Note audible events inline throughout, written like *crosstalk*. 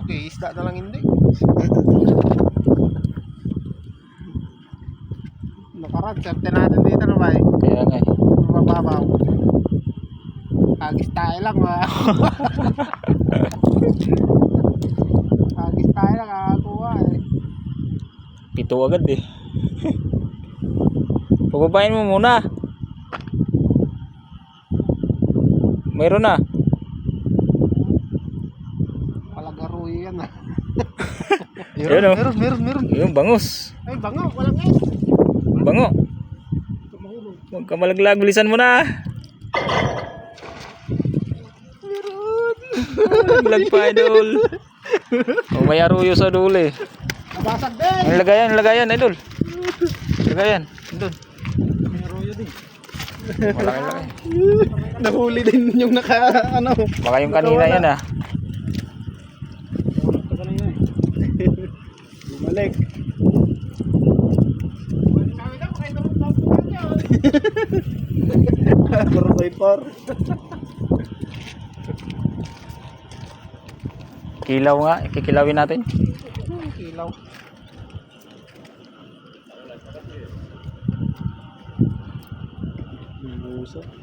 ilog eh. Isda na lang hindi. Nakarad, serte natin dito na ba eh. Kaya nga eh. Mababaw. Agis tayo lang ma. *laughs* Agis tayo lang kakakuha eh. Pito agad eh. Pababain mo muna. Mayroon na. Palagaruyo yan ah. Yun, oh. meron, meron, meron. Yung bangus. Ay, bango, walang es. Bango. Huwag ka malaglag. Bilisan mo na. Lag pa idol. O may aruyo sa dulo eh. Nabasag din. Ang lagayan, lagayan idol. Lagayan. Doon. Meron yun din. Malaki laki. Nahuli din yung naka, ano. Baka yung kanina yan ah. Bumalik. Puro by four. Kilaw nga. Kikilawin natin. Kilaw.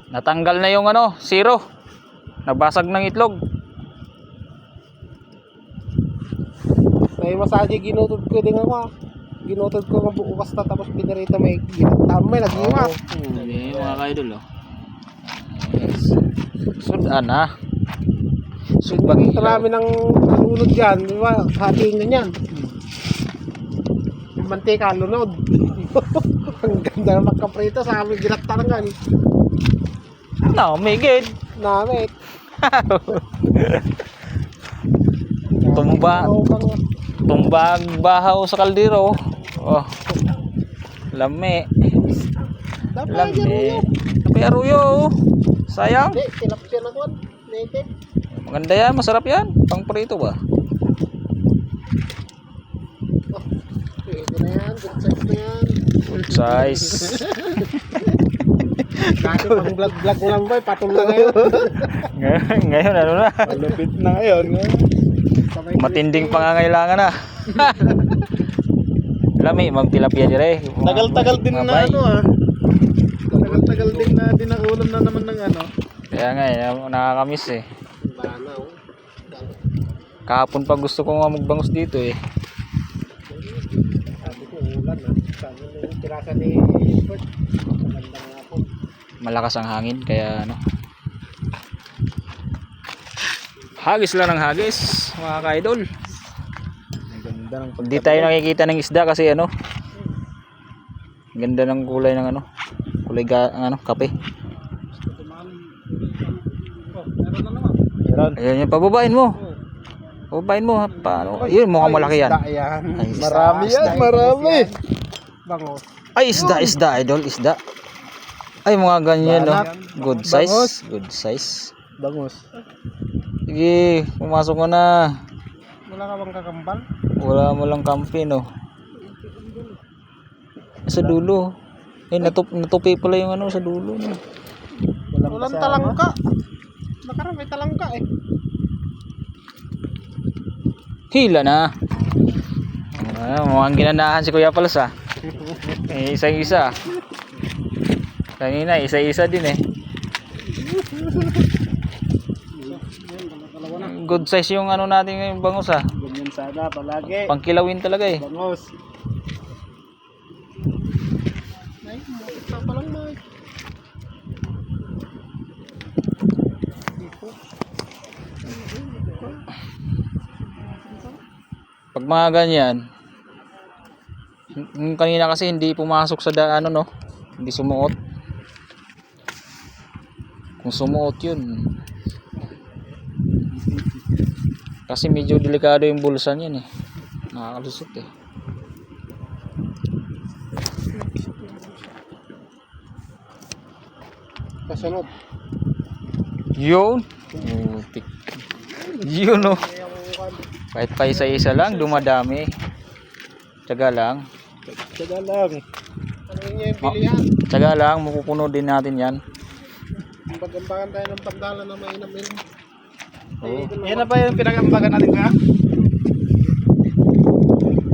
Natanggal na yung ano, zero. Nabasag ng itlog. May masahe ginutod ko din ako. ah. Ginutod ko ng buo basta tapos pinirito may tamay nag-iwa. Sabi mga ka-idol oh. Sudan ah. Sugbag Ito namin ng nalunod dyan, di ba? Hatiin na yan. Yung mantika, lunod. *laughs* Ang ganda ng magkaprito sa aming ginatarangan. No, migid. Namit. *laughs* Tumba. Bang, Tumbag bahaw sa kaldero. Oh. Lami. Lami. aruyo. oh. Sayang. Tilapsya na. Native. Maganda yan, masarap yan. Pang prito ba? Oh, pwede na yan. Good size na yan. Good size. *laughs* Dati pang vlog-vlog mo lang ba? Patol na ngayon. *laughs* Ngay- Ngayon ano na? Malupit na ngayon. Sabay Matinding pangangailangan na. *laughs* Lami, magtilapia dire. Tagal-tagal din na ano ah. Tagal-tagal din na dinaulam na naman ng ano. Kaya nga, eh, nakakamiss eh. Oh. Kahapon pa gusto ko nga magbangus dito eh. Sabi ko, ulan ah. Malakas ang hangin, kaya ano. Hagis lang ng hagis, mga ka-idol. Ang ganda ng Hindi tayo nakikita ng isda kasi ano. Ganda ng kulay ng ano. Kulay ga, ano, kape. Ayan yung pababain mo. Pababain mo, ha? paano? Yun, mukhang malaki yan. Ay, isda. Marami yan, Isda, marami. Bango. Ay, isda, isda, idol, isda. Ay, mga ganyan, no? Good size. Good size. Bangus. Sige, pumasok ka na. Wala ka bang kakambal? Wala mo lang kampi, no? Sa dulo. Eh, natup natupi pala yung ano sa dulo. No? Walang, Walang talangka. Nakarang may talangka eh. Hila na. Ah, mukhang ginanahan si Kuya Palas ah. Eh, isang-isa. Kanina, isa-isa din eh. Good size yung ano natin ngayon bangus ah. Ganyan sana palagi. Pangkilawin talaga eh. Bangus. Ay, mukha pa lang. Pag mga ganyan, yung kanina kasi hindi pumasok sa daan ano no. Hindi sumuot. Kung sumuot yun. Kasi medyo delikado yung bulsa niyan eh. Nakakalusot eh. Kasunod. Yun. Putik. Yun oh. Kahit pa isa-isa lang, dumadami. Tsaga lang. Tsaga lang. Ano yun yung pilihan? Tsaga lang, mapupuno din natin yan. Bagambagan tayo ng pandala na mainam Oo. Yan na ba yung pinagambagan natin ka?